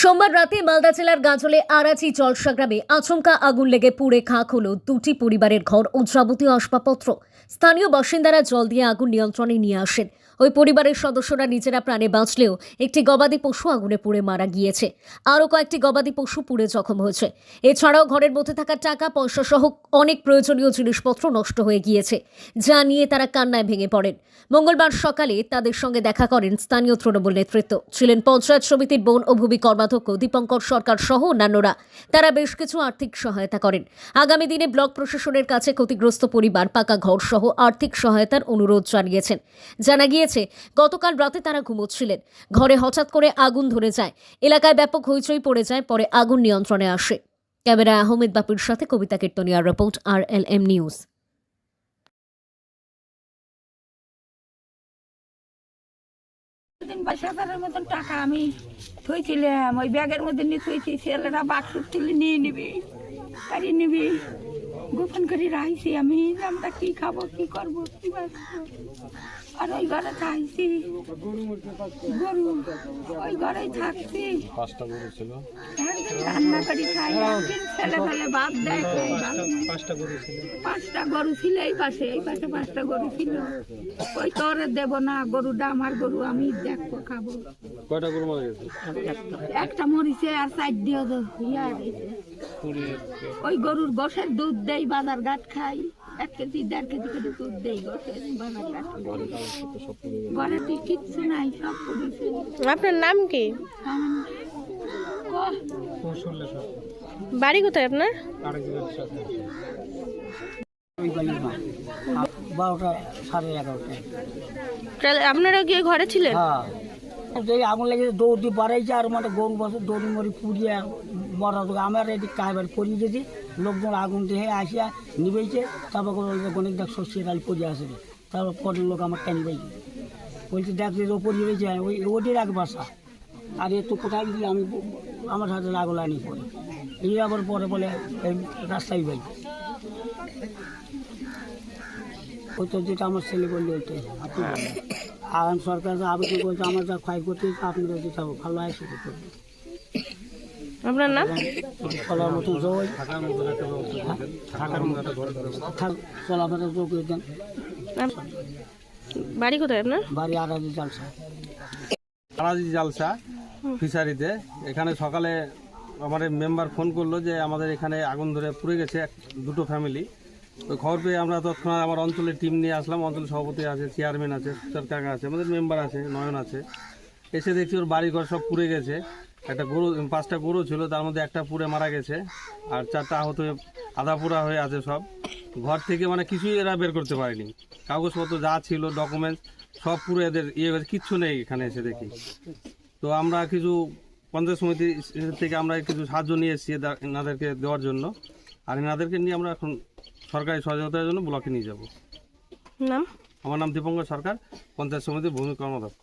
সোমবার রাতে মালদা জেলার গাজলে আরাচি জলসা গ্রামে আচমকা আগুন লেগে পুড়ে খাক হলো দুটি পরিবারের ঘর ও যাবতীয় আসবাবপত্র। স্থানীয় বাসিন্দারা জল দিয়ে আগুন নিয়ন্ত্রণে নিয়ে আসেন। ওই পরিবারের সদস্যরা নিজেরা প্রাণে বাঁচলেও একটি গবাদি পশু আগুনে পুড়ে মারা গিয়েছে। আরও কয়েকটি গবাদি পশু পুড়ে জখম হয়েছে। এছাড়াও ঘরের মধ্যে থাকা টাকা পয়সা সহ অনেক প্রয়োজনীয় জিনিসপত্র নষ্ট হয়ে গিয়েছে, যা নিয়ে তারা কান্নায় ভেঙে পড়েন। মঙ্গলবার সকালে তাদের সঙ্গে দেখা করেন স্থানীয় তৃণমূল নেতৃত্ব। ছিলেন পঞ্চায়েত সমিতির বন ও ভূমি কর্মাধ্যক্ষ দীপঙ্কর সরকার সহ অন্যান্যরা। তারা বেশ কিছু আর্থিক সহায়তা করেন। আগামী দিনে ব্লক প্রশাসনের কাছে ক্ষতিগ্রস্ত পরিবার, পাকা ঘর সহ আর্থিক সহায়তার অনুরোধ জানিয়েছেন। জানা গিয়েছে, গতকাল রাতে তারা ঘুমোচ্ছিলেন। ঘরে হঠাৎ করে আগুন ধরে যায়। এলাকায় ব্যাপক হইচই পড়ে যায়, পরে আগুন নিয়ন্ত্রণে আসে। ক্যামেরা আহমেদ বাপুর সাথে কবিতা কীর্তনিয়ার রিপোর্ট, আর এল এম নিউজ। বাইশ হাজারের মতন টাকা আমি থইছিলাম, ওই ব্যাগের মধ্যে নিয়ে থইছি, ছেলেরা বাক্স তুলে নিয়ে নিবি। গাড়ি নিবি? গোপন করে রাখছি আমি। আমরা কি খাব কি করব কি আর ওই ঘরে থাকছি। গরু ওই ঘরেই থাকছি। পাঁচটা গরু ছিল। রান্না করি খাই ছেলে ফেলে ভাত দেয় পাঁচটা গরু ছিল। পাঁচটা গরু ছিল এই পাশে এই পাশে পাঁচটা গরু ছিল। ওই তোরে দেব না গরুটা আমার গরু আমি দেখব খাব। কয়টা গরু মারা গেছে? একটা মরিছে আর সাইড দিয়ে ইয়া। ওই গরুর গোসের দুধ দেই বাজার ঘাট খাই। এক কেজি দেড় কেজি করে দুধ দেই গোসের বাজার ঘাট ঘরে তুই কিচ্ছু নাই সব করেছে আপনার নাম কি? বাড়ি কোথায় আপনার? বারোটা সাড়ে এগারোটায়। তাহলে আপনারা গিয়ে ঘরে ছিলেন? হ্যাঁ। যেই আগুন লেগেছে, দৌড় বাড়াইছে আর মানে গরু বসে দৌড়ি মরি পুড়িয়ে তো আমার এদিক কাইবার পড়িয়ে গেছি লোকজন আগুন দিয়ে আসিয়া নিবেছে তারপর গণিত দেখ শস্যের ডাল পড়িয়ে আসবে তারপর পরের লোক আমার টেন পাইছে বলছে, দেখ যে পড়িয়ে রয়েছে ওই ওটির এক বাসা। আর এ তো কোথায় গেলে, আমি আমার হাতে লাগল আনি পরে। এই আবার পরে বলে রাস্তায় পাইছে ওই তো যেটা আমার ছেলে বললে, ওইটাই। আমি সরকার যা আবেদন করেছে আমার যা ক্ষয় করতে ভালো হয় সেটা আপনার নাম? চলার মতো মতো দেন। থাক চলাফেরা যোগ দেন। বাড়ি কোথায় আপনার? বাড়ি আড়াই জালসা। আরাজি জালসা ফিশারিতে। এখানে সকালে আমার মেম্বার ফোন করল যে আমাদের এখানে আগুন ধরে পুড়ে গেছে এক- দুটো ফ্যামিলি তো খবর পেয়ে আমরা তৎক্ষণাৎ আমার অঞ্চলের টিম নিয়ে আসলাম। অঞ্চল সভাপতি আছে চেয়ারম্যান আছে সুচার কাকা আছে, আমাদের মেম্বার আছে, নয়ন আছে। এসে দেখছি ওর বাড়ি ঘর সব পুড়ে গেছে। একটা গরু, পাঁচটা গরু ছিল, তার মধ্যে একটা পুড়ে মারা গেছে। আর চারটা আহত হয়ে, আধা পুরা হয়ে আছে সব। ঘর থেকে মানে কিছুই এরা বের করতে পারেনি। কাগজপত্র যা ছিল ডকুমেন্টস সব পুরো এদের ইয়ে কিচ্ছু নেই এখানে এসে দেখি। তো আমরা কিছু পঞ্চায়েত সমিতি থেকে আমরা কিছু সাহায্য নিয়ে এসেছি এনাদেরকে দেওয়ার জন্য। আর এনাদেরকে নিয়ে আমরা এখন সরকারি সহযোগিতার জন্য ব্লকে নিয়ে যাব। নাম? আমার নাম দীপঙ্কর সরকার পঞ্চায়েত সমিতির ভূমি কর্মদক্ষ।